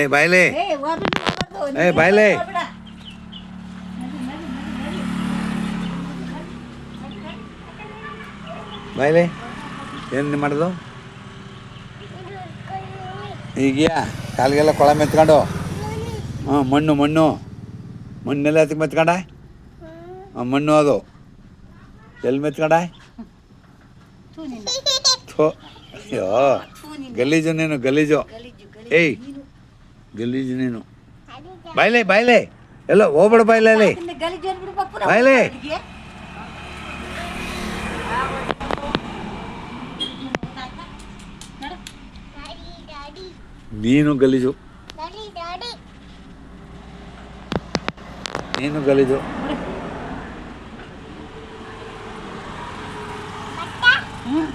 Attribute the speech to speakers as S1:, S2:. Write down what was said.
S1: ಏ ಬಾಯ್ಲೆ.
S2: ಏ
S1: ಬಾಯ್ಲೆ. ಬಾಯ್ಲೆ ಏನು ಮಾಡೋದು? ಈಗ್ಯಾ? ಕಾಲಿಗೆಲ್ಲ ಕೊಳ ಮೆತ್ಕೊಂಡು. ಹಾಂ ಮಣ್ಣು ಮಣ್ಣು. ಮಣ್ಣೆಲ್ಲ ಎತ್ತಕ್ಕೆ ಮೆತ್ಕೊಂಡ? ಹಾಂ ಮಣ್ಣು ಅದು. ಎಲ್ಲಿ ಮೆತ್ಕೊಂಡ?
S2: ಥೋ
S1: ಅಯ್ಯೋ. ಗಲೀಜು ನೀನು, ಗಲೀಜು ಏಯ್.
S2: ಗಲೀಜು. ನೀನು
S1: ಬಾಯ್ಲೆ ಬಾಯ್ಲೆ ಎಲ್ಲ ಹೋಗ್ಬೇಡ ಬಾಯ್ಲೆ ಅಲ್ಲಿ
S2: ಅದನ್ನ ಗಲೀಜು ಅಂದ್ಬಿಡು ಪಪ್ಪು ನಾವು
S1: ಬಾಯ್ಲೆ. ನೀನು ಗಲೀಜು ನೀನು ಗಲೀಜು
S2: ಹ್ಮ್.